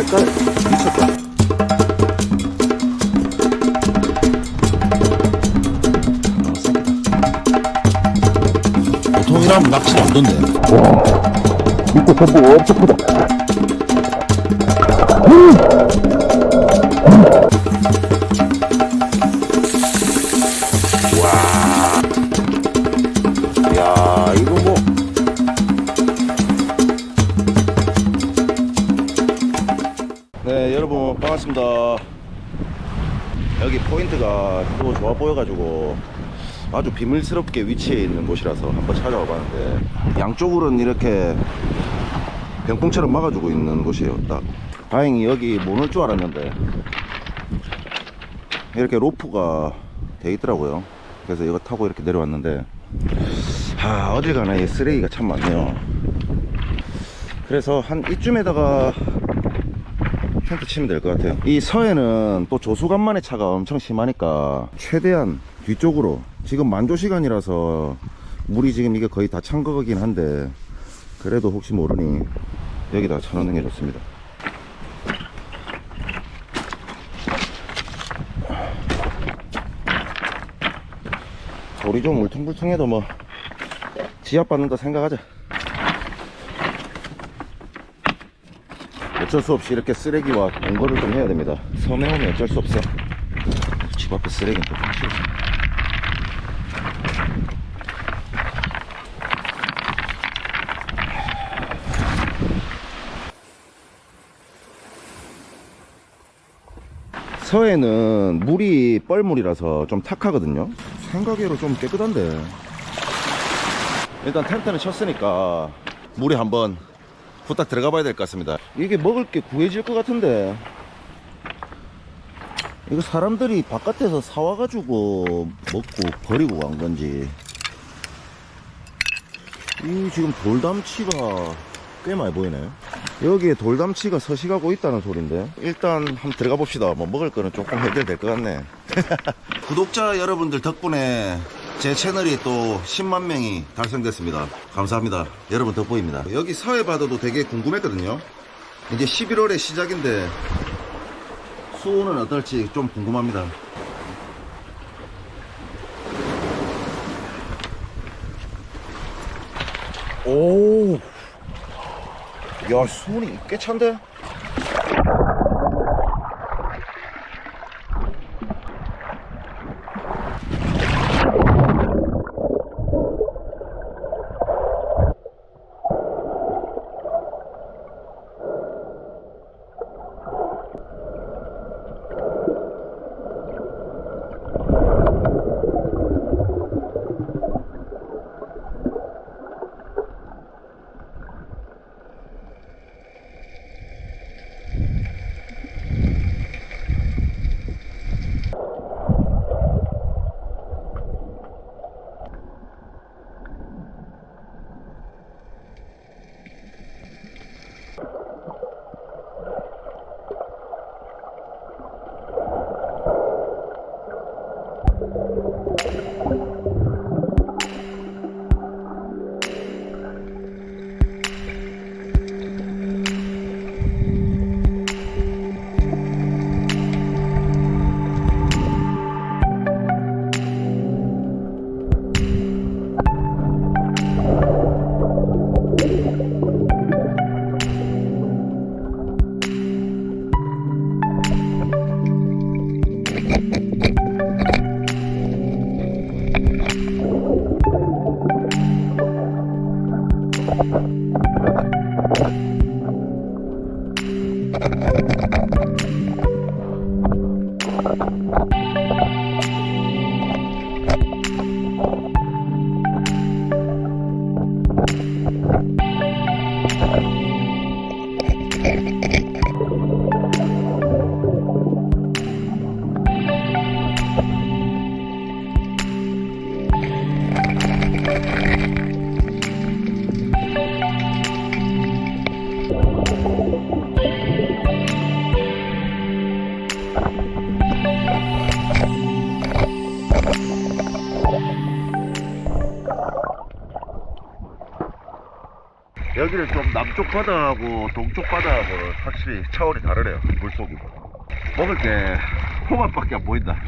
색깔 미쳤다. 보통이라면 낚시를 안 던데. 밑에 전부 엄청 크다. 야 여러분 반갑습니다. 여기 포인트가 또 좋아 보여가지고 아주 비밀스럽게 위치해 있는 곳이라서 한번 찾아와 봤는데 양쪽으로는 이렇게 병풍처럼 막아주고 있는 곳이에요. 딱. 다행히 여기 못 올 줄 알았는데 이렇게 로프가 돼 있더라고요. 그래서 이거 타고 이렇게 내려왔는데 아 어딜 가나 이 쓰레기가 참 많네요. 그래서 한 이쯤에다가 텐트 치면 될 것 같아요. 이 서해는 또 조수간만의 차가 엄청 심하니까 최대한 뒤쪽으로 지금 만조 시간이라서 물이 지금 이게 거의 다 찬 거긴 한데 그래도 혹시 모르니 여기다 쳐놓는 게 좋습니다. 소리 좀 울퉁불퉁해도 뭐 지압 받는다 생각하자 어쩔 수 없이 이렇게 쓰레기와 공거를 좀 해야 됩니다. 섬에 오면 어쩔 수 없어. 집 앞에 쓰레기는 또 확실히 서해는 물이 뻘물이라서 좀 탁하거든요. 생각외로 좀 깨끗한데. 일단 텐트는 쳤으니까 물에 한번 후딱 들어가 봐야 될 것 같습니다. 이게 먹을 게 구해질 것 같은데. 이거 사람들이 바깥에서 사와가지고 먹고 버리고 간 건지. 이 지금 돌담치가 꽤 많이 보이네 여기에 돌담치가 서식하고 있다는 소린데. 일단 한번 들어가 봅시다. 뭐 먹을 거는 조금 해결될 것 같네. 구독자 여러분들 덕분에 제 채널이 또 10만 명이 달성됐습니다. 감사합니다. 여러분 덕분입니다. 여기 서해 바다도 되게 궁금했거든요. 이제 11월의 시작인데 수온은 어떨지 좀 궁금합니다. 오, 야 수온이 꽤 찬데? 남쪽 바다하고 동쪽 바다하고 확실히 차원이 다르네요 물속이 먹을 때 홍합밖에 안 보인다.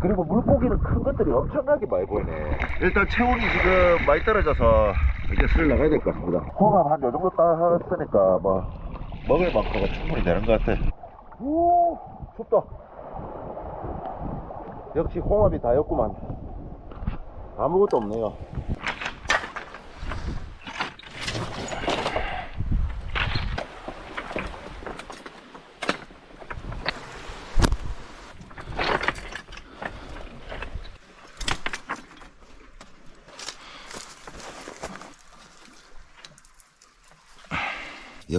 그리고 물고기는 큰 것들이 엄청나게 많이 보이네. 일단 체온이 지금 많이 떨어져서 이제 슬 나가야 될 것 같습니다. 홍합 한 요 정도 따왔으니까 뭐 먹을 만큼은 충분히 되는 것 같아. 오 춥다. 역시 홍합이 다였구만. 아무것도 없네요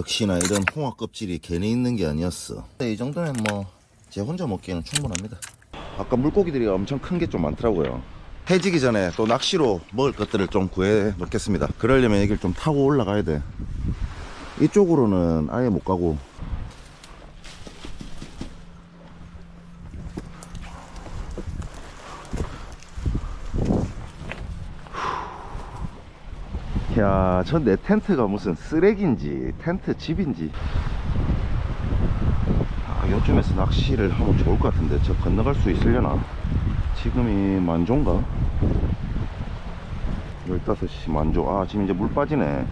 역시나 이런 홍합 껍질이 괜히 있는 게 아니었어. 이 정도면 뭐 제 혼자 먹기에는 충분합니다. 아까 물고기들이 엄청 큰 게 좀 많더라고요. 해지기 전에 또 낚시로 먹을 것들을 좀 구해 놓겠습니다. 그러려면 여기를 좀 타고 올라가야 돼. 이쪽으로는 아예 못 가고. 야, 전내 텐트가 무슨 쓰레기인지, 텐트 집인지. 아, 요즘에서 낚시를 하면 좋을 것 같은데, 저 건너갈 수 있으려나? 지금이 만조인가? 15시 만조. 아, 지금 이제 물 빠지네.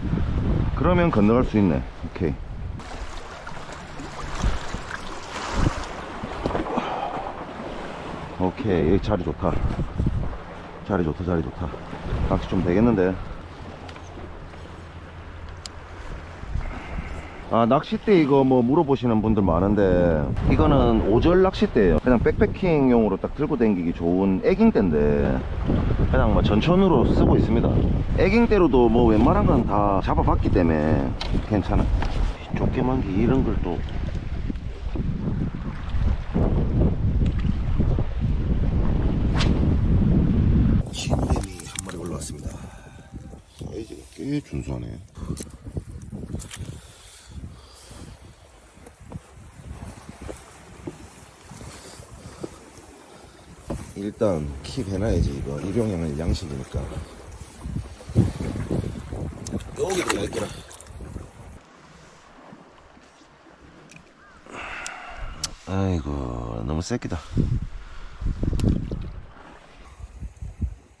그러면 건너갈 수 있네. 오케이. 오케이. 여기 자리 좋다. 자리 좋다, 자리 좋다. 낚시 좀 되겠는데. 아 낚싯대 이거 뭐 물어보시는 분들 많은데 이거는 오절 낚싯대예요. 그냥 백패킹용으로 딱 들고 다니기 좋은 애깅대인데 그냥 뭐 전천으로 쓰고 있습니다. 애깅대로도 뭐 웬만한 건 다 잡아봤기 때문에 괜찮아. 조개만기 이런 걸또. 진뱀이 한 마리 올라왔습니다. 사이즈가 꽤 준수하네 일단 킵 해놔야지 이거. 일용형은 양식이니까. 여기 들어갈게라 아이고 너무 새끼다.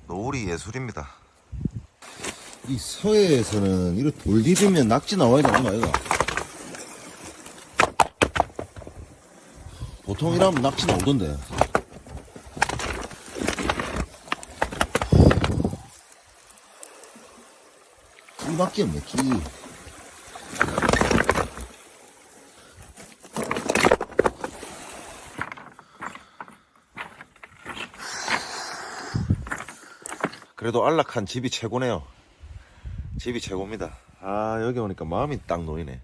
노을이 예술입니다. 이 서해에서는 이렇게 돌 디비면 낙지 나와야 되는 거 아이가? 보통 이러면 낙지 나오던데 끼밖에 없네 끼 그래도 안락한 집이 최고네요. 집이 최고입니다. 아 여기 오니까 마음이 딱 놓이네.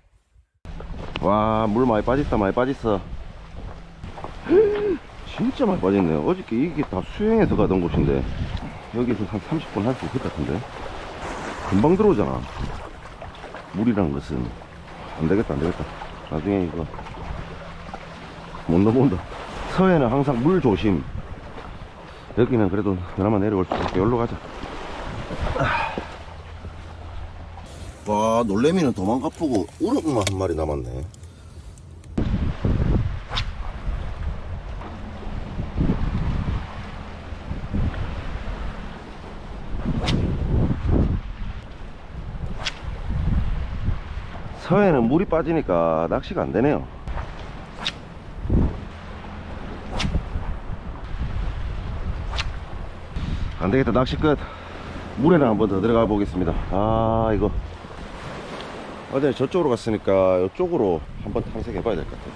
와 물 많이 빠졌다 많이 빠졌어. 진짜 많이 빠졌네요 어저께 이게 다 수영해서 가던 곳인데 여기서 한 30분 할 수 있을 것 같은데 금방 들어오잖아. 물이란 것은 안 되겠다, 안 되겠다. 나중에 이거 못 넘어온다. 서해는 항상 물 조심. 여기는 그래도 그나마 내려올 수 있게 여기로 가자. 와, 놀래미는 도망가쁘고 우럭만 한 마리 남았네. 서해는 물이 빠지니까 낚시가 안 되네요. 안 되겠다, 낚시 끝. 물에는 한번 더 들어가 보겠습니다. 아, 이거. 어제 저쪽으로 갔으니까 이쪽으로 한번 탐색해 봐야 될 것 같아요.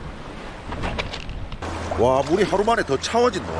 와, 물이 하루 만에 더 차워진다.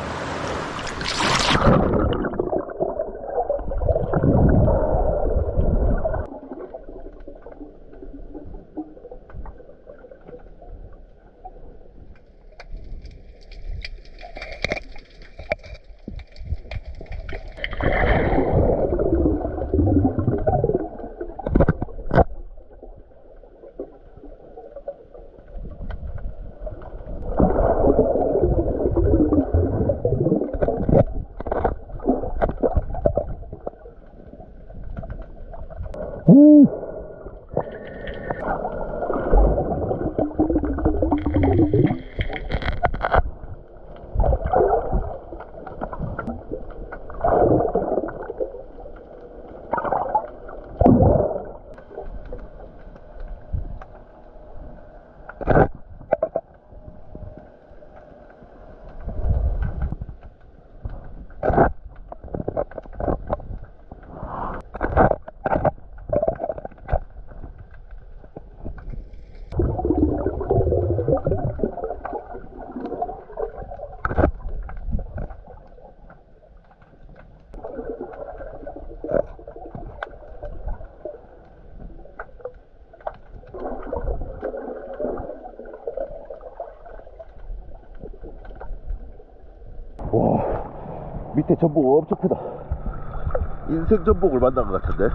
밑에 전복 엄청 크다. 인생 전복을 만난 것 같은데?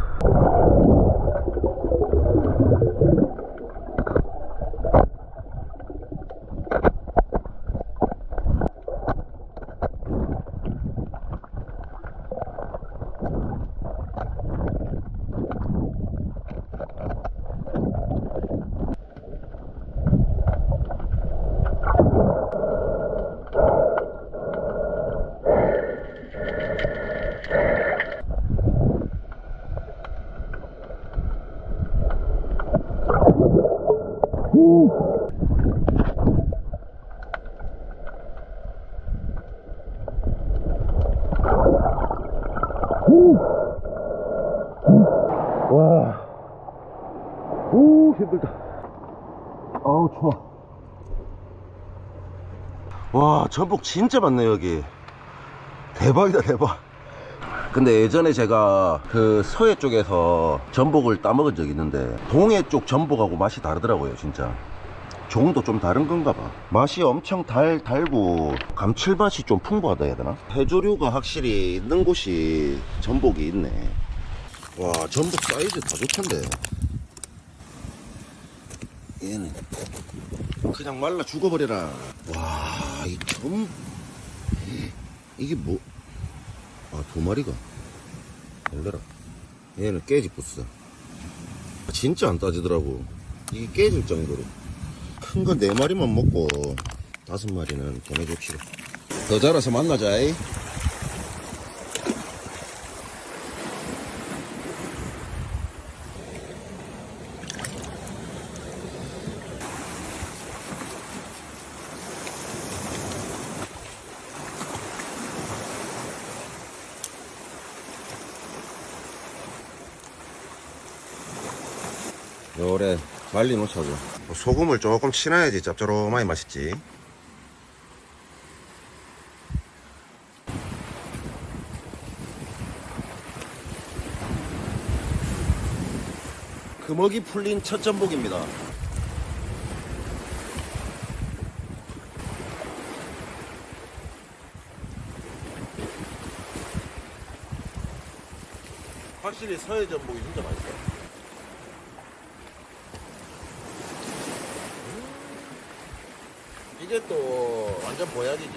와, 오, 힘들다. 아우, 추워. 와 전복 진짜 많네 여기. 대박이다 대박. 근데 예전에 제가 그 서해 쪽에서 전복을 따먹은 적이 있는데 동해 쪽 전복하고 맛이 다르더라고요 진짜. 종도 좀 다른 건가 봐. 맛이 엄청 달, 달고 감칠맛이 좀 풍부하다 해야 되나? 해조류가 확실히 있는 곳이 전복이 있네. 와 전복 사이즈 다 좋던데. 얘는 그냥 말라 죽어버려라. 와, 이 점, 이게 뭐, 아, 두 마리가. 놀래라. 얘는 깨집었어. 진짜 안 따지더라고. 이게 깨질 정도로. 큰거네 마리만 먹고, 다섯 마리는 보내줍시다. 더 자라서 만나자 이. 요래 말리 놓자고. 소금을 조금 치놔야지 짭조름하게 맛있지. 금어기 풀린 첫 전복입니다. 확실히 서해 전복이 진짜 맛있어요 이게 또 완전 보약이지.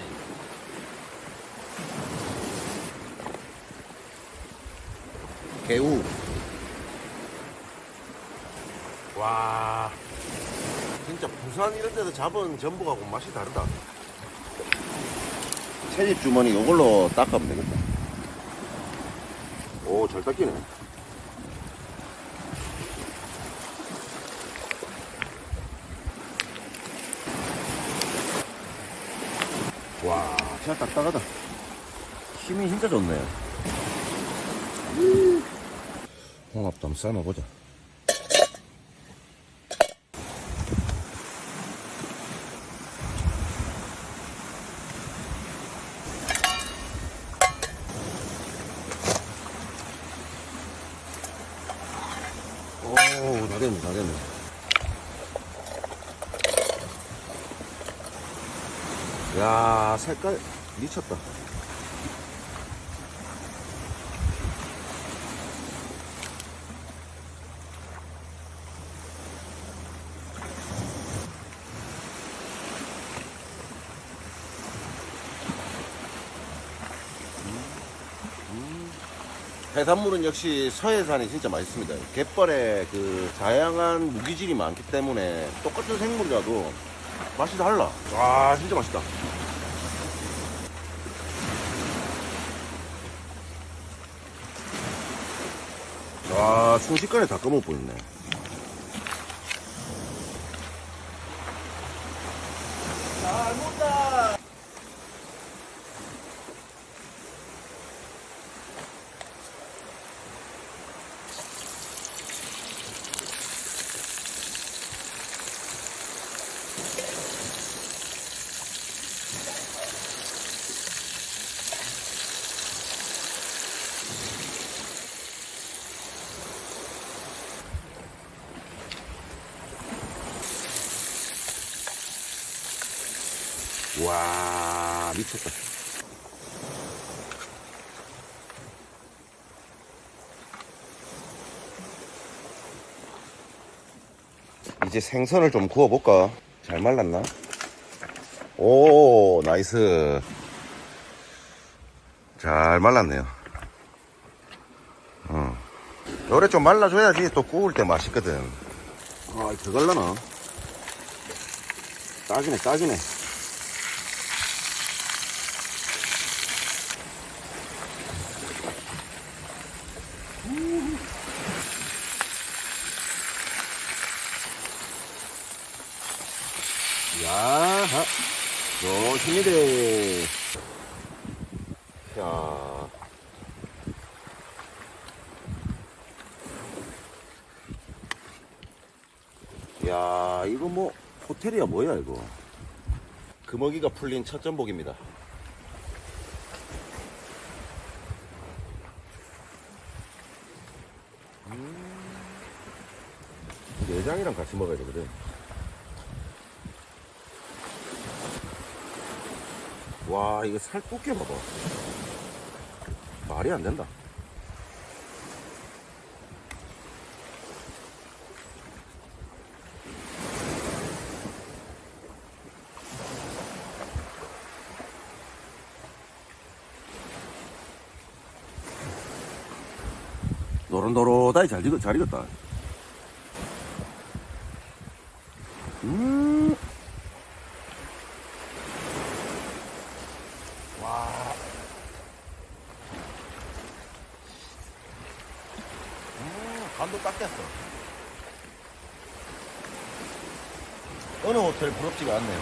개우. 와. 진짜 부산 이런 데서 잡은 전복하고 맛이 다르다. 채집 주머니 이걸로 닦으면 되겠다. 오, 잘 닦이네. 와, 진짜 딱딱하다. 힘이 진짜 좋네. 홍합도 한번 삶아보자. 오, 다 됐네, 다 됐네. 야 색깔 미쳤다 해산물은 역시 서해산이 진짜 맛있습니다. 갯벌에 그 다양한 무기질이 많기 때문에 똑같은 생물이라도 맛이 달라. 와, 진짜 맛있다. 와, 순식간에 다 꺼먹고 있네. 잘먹 미쳤다. 이제 생선을 좀 구워볼까? 잘 말랐나? 오, 나이스. 잘 말랐네요. 어. 요래 좀 말라줘야지 또 구울 때 맛있거든. 아, 그걸라나? 딱이네, 딱이네. 야하. 조심히 돼. 야. 야, 이거 뭐, 호텔이야, 뭐야, 이거. 금어기가 풀린 첫 전복입니다. 음. 내장이랑 같이 먹어야 되거든. 와, 이거 살 두께 봐봐. 말이 안 된다. 노릇노릇하게 잘 익었, 잘 익었다. 음. 와. 음, 간도 딱 됐어. 어느 호텔 부럽지가 않네요.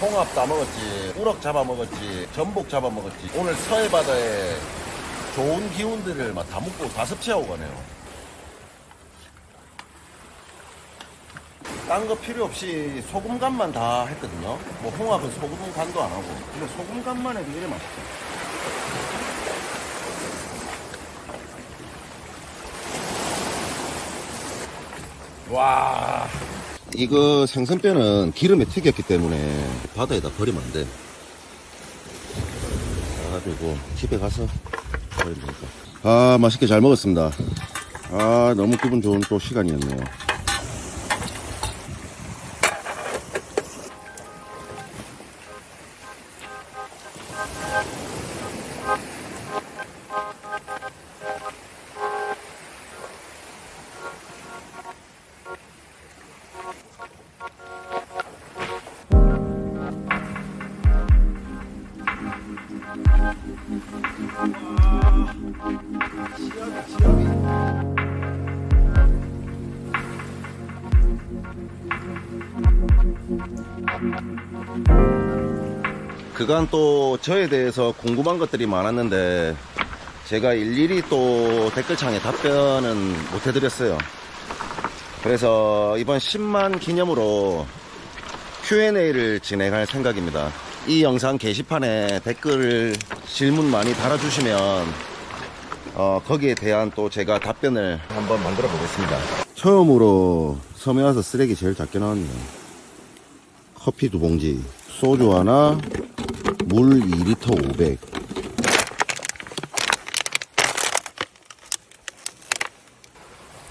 홍합 다 먹었지, 우럭 잡아 먹었지, 전복 잡아 먹었지. 오늘 서해 바다에 좋은 기운들을 막 다 먹고 다 섭취하고 가네요. 딴 거 필요 없이 소금 간만 다 했거든요. 뭐 홍합은 소금 간도 안 하고. 근데 소금 간만 해도 이래 맛있어. 와. 이거 생선뼈는 기름에 튀겼기 때문에 바다에다 버리면 안 돼. 그래가지고 집에 가서 버리면 되니까. 아, 맛있게 잘 먹었습니다. 아, 너무 기분 좋은 또 시간이었네요. 그간 또 저에 대해서 궁금한 것들이 많았는데 제가 일일이 또 댓글창에 답변은 못 해드렸어요. 그래서 이번 10만 기념으로 Q&A를 진행할 생각입니다. 이 영상 게시판에 댓글 질문 많이 달아주시면 어, 거기에 대한 또 제가 답변을 한번 만들어 보겠습니다. 처음으로 섬에 와서 쓰레기 제일 작게 나왔네요. 커피 두 봉지, 소주 하나, 물 2리터 500.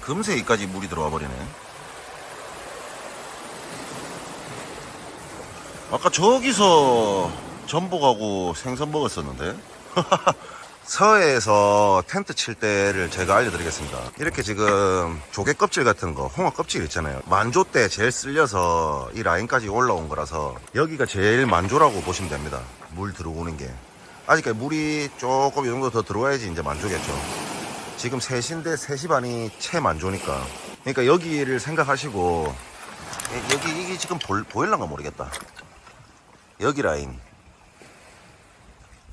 금세 여기까지 물이 들어와 버리네. 아까 저기서 전복하고 생선 먹었었는데. 서해에서 텐트 칠 때를 제가 알려드리겠습니다. 이렇게 지금 조개 껍질 같은 거, 홍어 껍질 있잖아요. 만조 때 제일 쓸려서 이 라인까지 올라온 거라서 여기가 제일 만조라고 보시면 됩니다. 물 들어오는 게. 아직까지 물이 조금 이 정도 더 들어와야지 이제 만조겠죠. 지금 3시인데 3시 반이 채 만조니까. 그러니까 여기를 생각하시고 예, 여기 이게 지금 보, 보일란가 모르겠다. 여기 라인.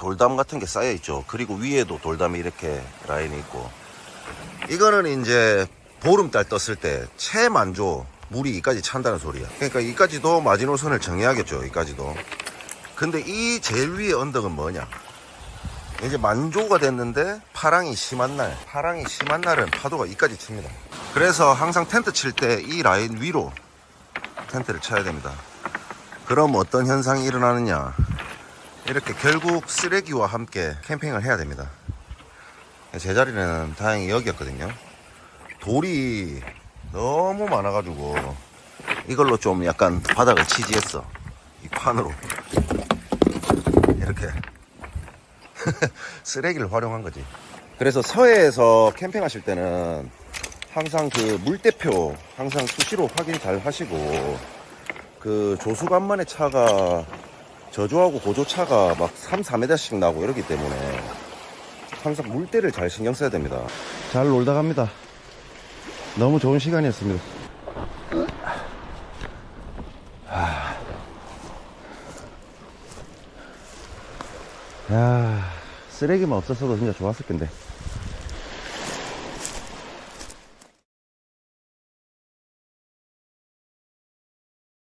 돌담 같은 게 쌓여 있죠. 그리고 위에도 돌담이 이렇게 라인이 있고. 이거는 이제 보름달 떴을 때 최만조 물이 이까지 찬다는 소리야. 그러니까 이까지도 마지노선을 정해야겠죠. 이까지도. 근데 이 제일 위에 언덕은 뭐냐? 이제 만조가 됐는데 파랑이 심한 날, 파랑이 심한 날은 파도가 이까지 칩니다. 그래서 항상 텐트 칠 때 이 라인 위로 텐트를 쳐야 됩니다. 그럼 어떤 현상이 일어나느냐. 이렇게 결국 쓰레기와 함께 캠핑을 해야 됩니다. 제 자리는 다행히 여기였거든요. 돌이 너무 많아가지고 이걸로 좀 약간 바닥을 치지했어. 이 판으로. 이렇게. 쓰레기를 활용한 거지. 그래서 서해에서 캠핑하실 때는 항상 그 물대표 항상 수시로 확인 잘 하시고 그 조수간만의 차가 저조하고 고조차가 막 3, 4m씩 나고 이러기 때문에 항상 물대를 잘 신경 써야 됩니다. 잘 놀다 갑니다. 너무 좋은 시간이었습니다. 야, 쓰레기만 없었어도 진짜 좋았을 텐데.